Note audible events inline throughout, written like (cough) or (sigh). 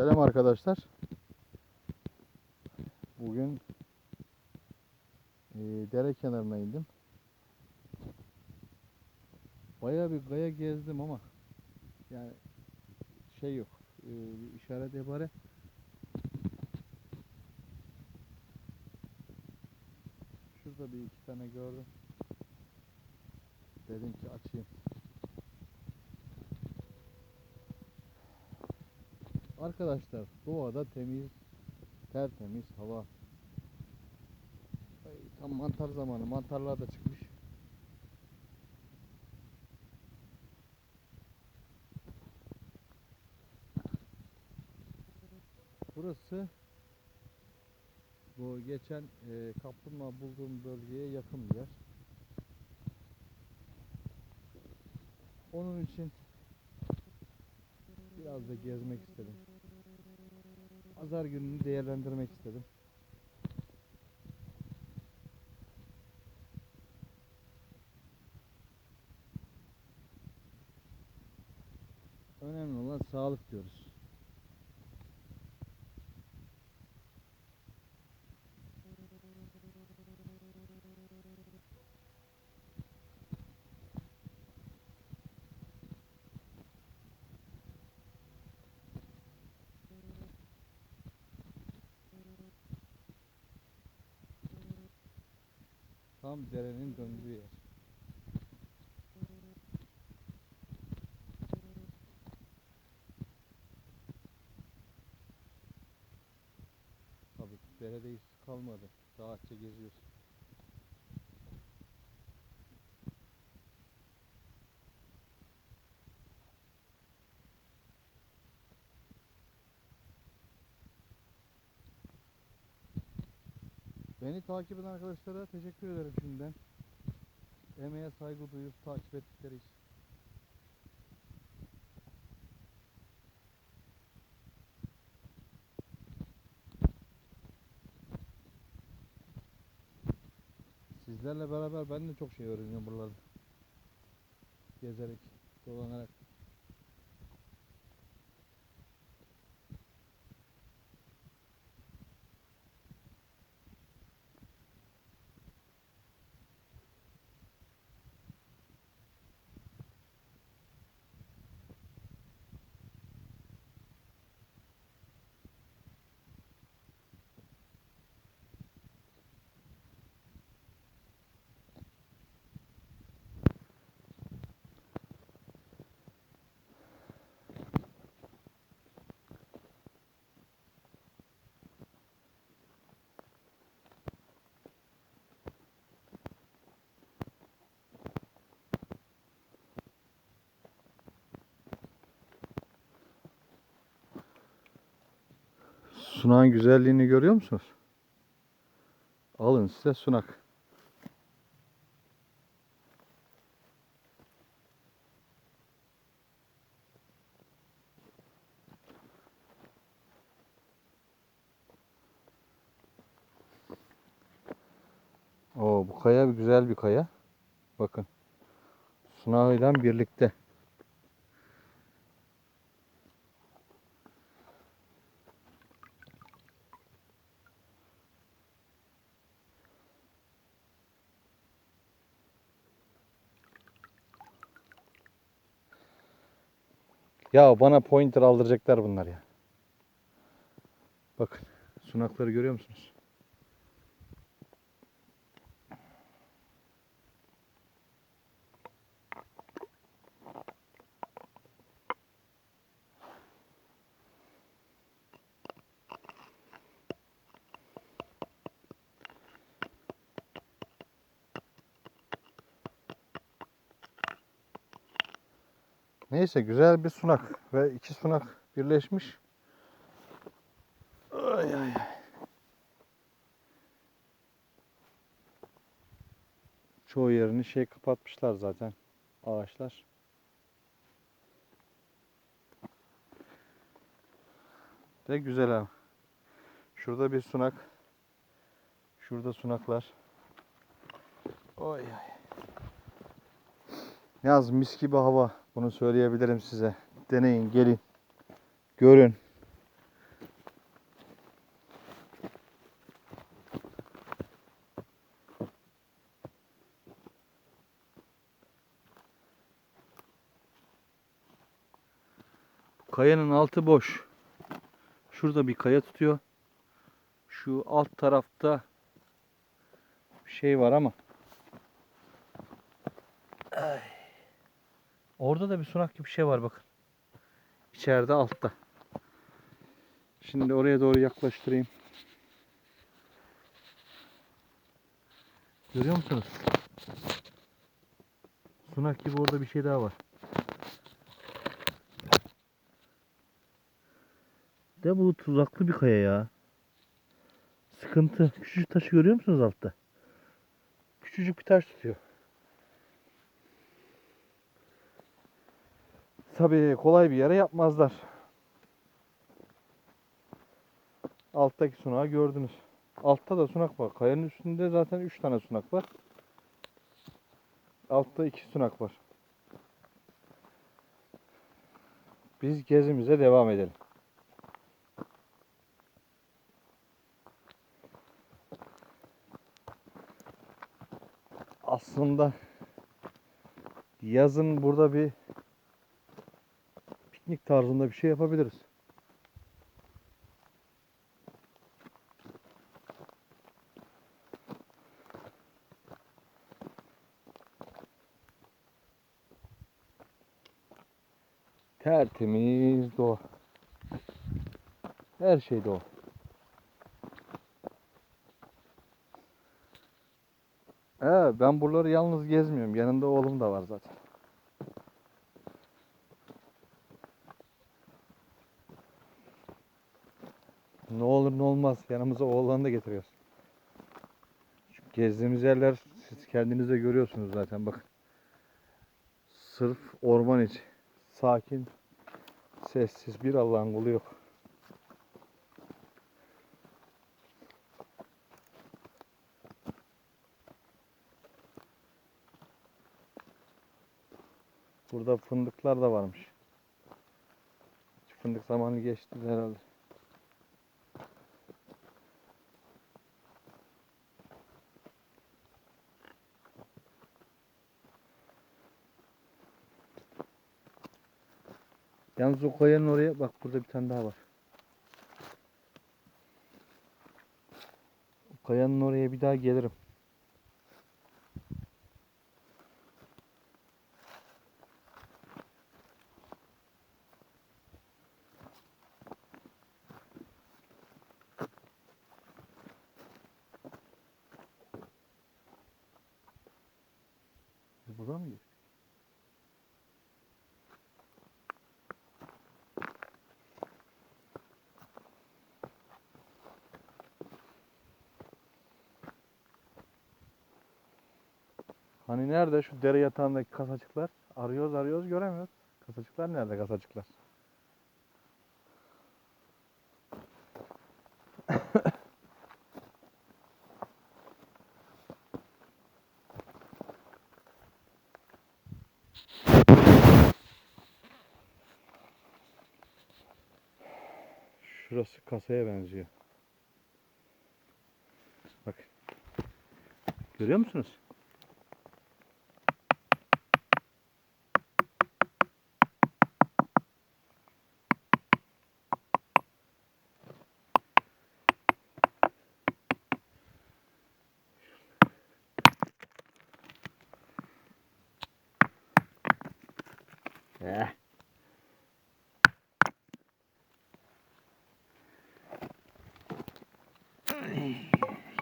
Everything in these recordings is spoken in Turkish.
Selam arkadaşlar. Bugün e, dere kenarına indim. Bayağı bir gaya gezdim ama yani şey yok. E, işaret ibare. Şurada bir iki tane gördüm. Dedim ki açayım. Arkadaşlar doğada temiz, tertemiz hava. Ay, tam mantar zamanı. Mantarlar da çıkmış. Burası bu geçen e, kaplumbağa bulduğum bölgeye yakın bir yer. Onun için biraz da gezmek istedim. Pazar gününü değerlendirmek istedim. Önemli olan sağlık diyoruz. Tam derenin döndüğü yer. Tabii derede iz kalmadı. Rahatça geziyoruz. Beni takip eden arkadaşlara teşekkür ederim şimdiden. Emeğe saygı duyup takip ettikleri için. Sizlerle beraber ben de çok şey öğreniyorum buralarda. Gezerek, dolanarak. Sunağın güzelliğini görüyor musunuz? Alın size sunak. Oo, bu kaya güzel bir kaya. Bakın. Sunağıyla birlikte. Ya bana pointer aldıracaklar bunlar ya. Bakın sunakları görüyor musunuz? Neyse güzel bir sunak ve iki sunak birleşmiş. Ay ay. Çoğu yerini şey kapatmışlar zaten ağaçlar. De güzel ha. Şurada bir sunak. Şurada sunaklar. Oy ay. Yaz mis gibi hava. Bunu söyleyebilirim size. Deneyin, gelin. Görün. Bu Kayanın altı boş. Şurada bir kaya tutuyor. Şu alt tarafta bir şey var ama. Ay. Orada da bir sunak gibi bir şey var bakın. İçeride altta. Şimdi oraya doğru yaklaştırayım. Görüyor musunuz? Sunak gibi orada bir şey daha var. De bu tuzaklı bir kaya ya. Sıkıntı. Küçücük taşı görüyor musunuz altta? Küçücük bir taş tutuyor. Tabii kolay bir yere yapmazlar. Alttaki sunağı gördünüz. Altta da sunak var. Kayanın üstünde zaten 3 tane sunak var. Altta 2 sunak var. Biz gezimize devam edelim. Aslında yazın burada bir piknik tarzında bir şey yapabiliriz. Tertemiz doğa. Her şey doğa. Evet, ben buraları yalnız gezmiyorum. Yanında oğlum da var zaten. Ne olur ne olmaz yanımıza oğlanı da getiriyoruz. Şu gezdiğimiz yerler siz kendiniz de görüyorsunuz zaten bakın. Sırf orman içi. Sakin, sessiz bir Allah'ın kulu yok. Burada fındıklar da varmış. Fındık zamanı geçti herhalde. Yalnız o kayanın oraya bak burada bir tane daha var. O kayanın oraya bir daha gelirim. Biz buradan mı geçtik? Hani nerede şu dere yatağındaki kasacıklar? Arıyoruz arıyoruz göremiyoruz. Kasacıklar nerede kasacıklar? (laughs) Şurası kasaya benziyor. Bak. Görüyor musunuz?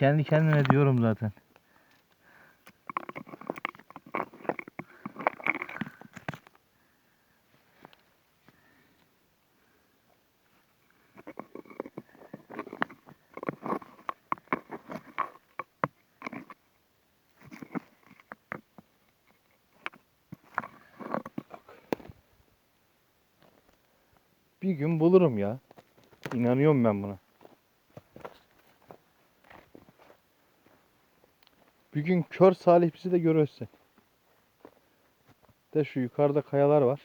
Kendi kendime diyorum zaten. Bir gün bulurum ya. İnanıyorum ben buna. Bir gün kör salih bizi de görürsün. De şu yukarıda kayalar var.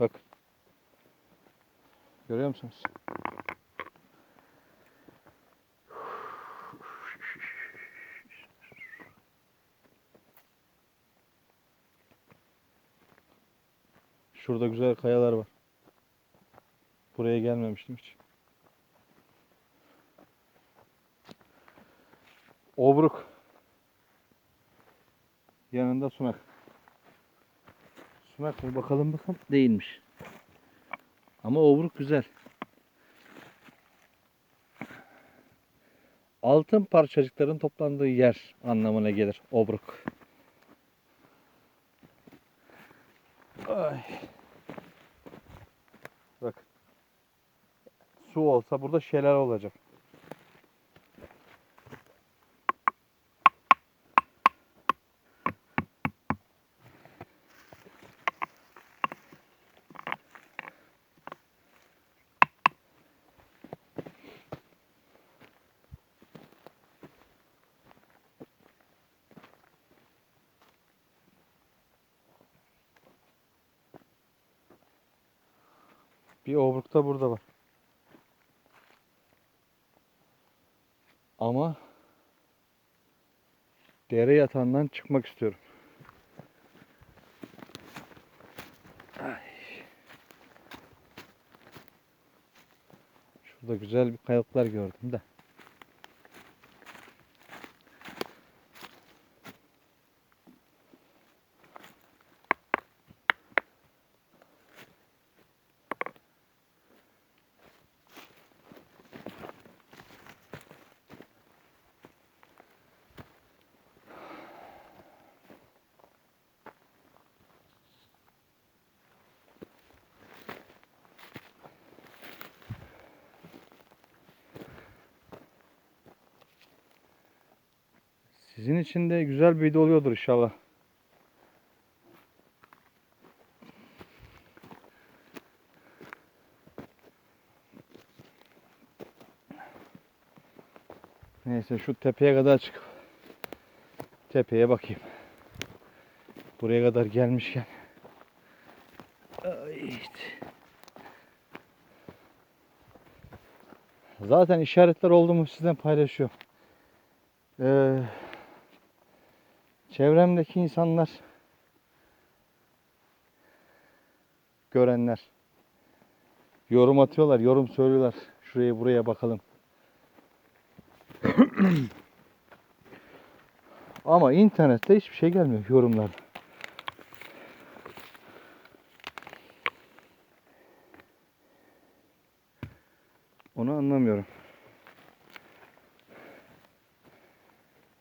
Bak. Görüyor musunuz? Şurada güzel kayalar var. Buraya gelmemiştim hiç. Obruk. Yanında sunak. Sunak mı bakalım bakalım. Değilmiş. Ama obruk güzel. Altın parçacıkların toplandığı yer anlamına gelir obruk. Ay. Bak. Su olsa burada şelale olacak. Bir obruk da burada var. Ama dere yatağından çıkmak istiyorum. Ay. Şurada güzel bir kayalıklar gördüm de. Sizin için de güzel bir video oluyordur inşallah. Neyse şu tepeye kadar çıkıp tepeye bakayım. Buraya kadar gelmişken. Zaten işaretler oldu mu sizden paylaşıyorum. Ee, çevremdeki insanlar görenler yorum atıyorlar, yorum söylüyorlar. Şuraya buraya bakalım. (clears throat) Ama internette hiçbir şey gelmiyor yorumlar. Onu anlamıyorum.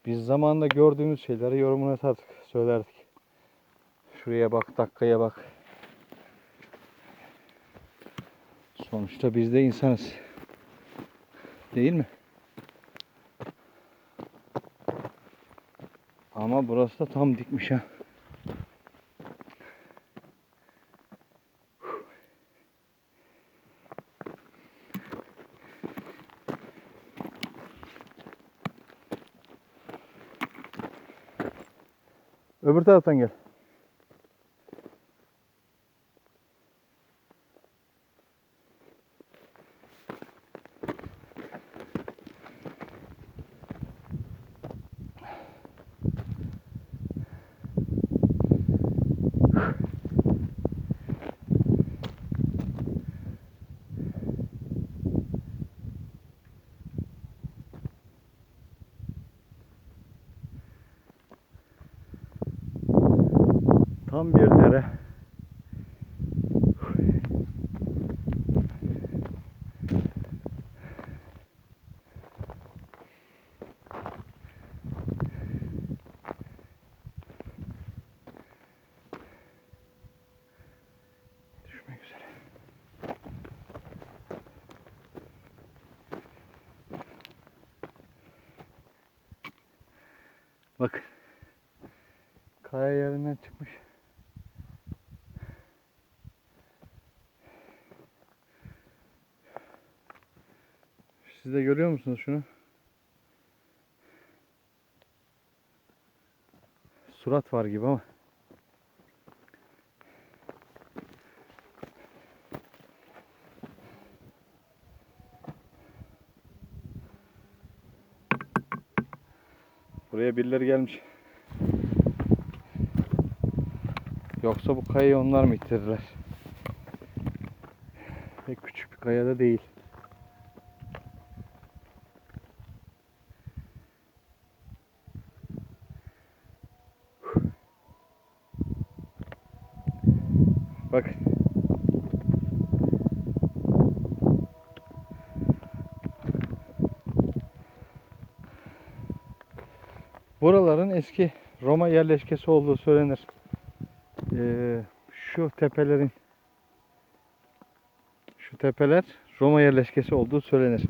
Biz zamanında gördüğümüz şeyleri yorumunu atardık, söylerdik. Şuraya bak, dakikaya bak. Sonuçta biz de insanız. Değil mi? Ama burası da tam dikmiş ha. Öbür taraftan gel. Tam bir dere. Düşmek üzere. Bak. Kaya yerinden çıkmış. Siz de görüyor musunuz şunu? Surat var gibi ama. Buraya birileri gelmiş. Yoksa bu kayayı onlar mı ittirirler? Pek küçük bir kaya da değil. Bak. Buraların eski Roma yerleşkesi olduğu söylenir. Ee, şu tepelerin şu tepeler Roma yerleşkesi olduğu söylenir.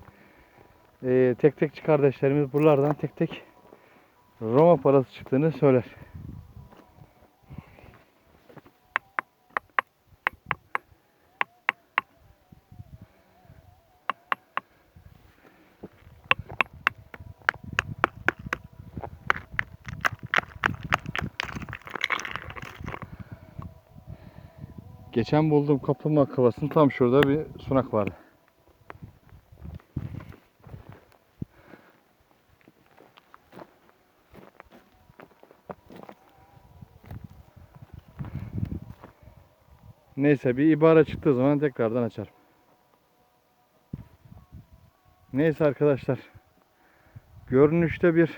Ee, tek tekçi kardeşlerimiz buralardan tek tek Roma parası çıktığını söyler. Geçen bulduğum kaplumbağa kafasının tam şurada bir sunak vardı. Neyse bir ibare çıktığı zaman tekrardan açarım. Neyse arkadaşlar. Görünüşte bir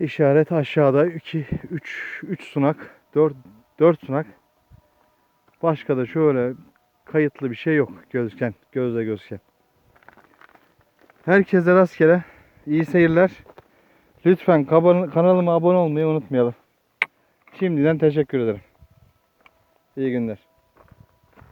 işaret aşağıda 2 3 3 sunak 4 4 sunak. Başka da şöyle kayıtlı bir şey yok gözüken, gözle gözüken. Herkese rastgele iyi seyirler. Lütfen kanalıma abone olmayı unutmayalım. Şimdiden teşekkür ederim. İyi günler.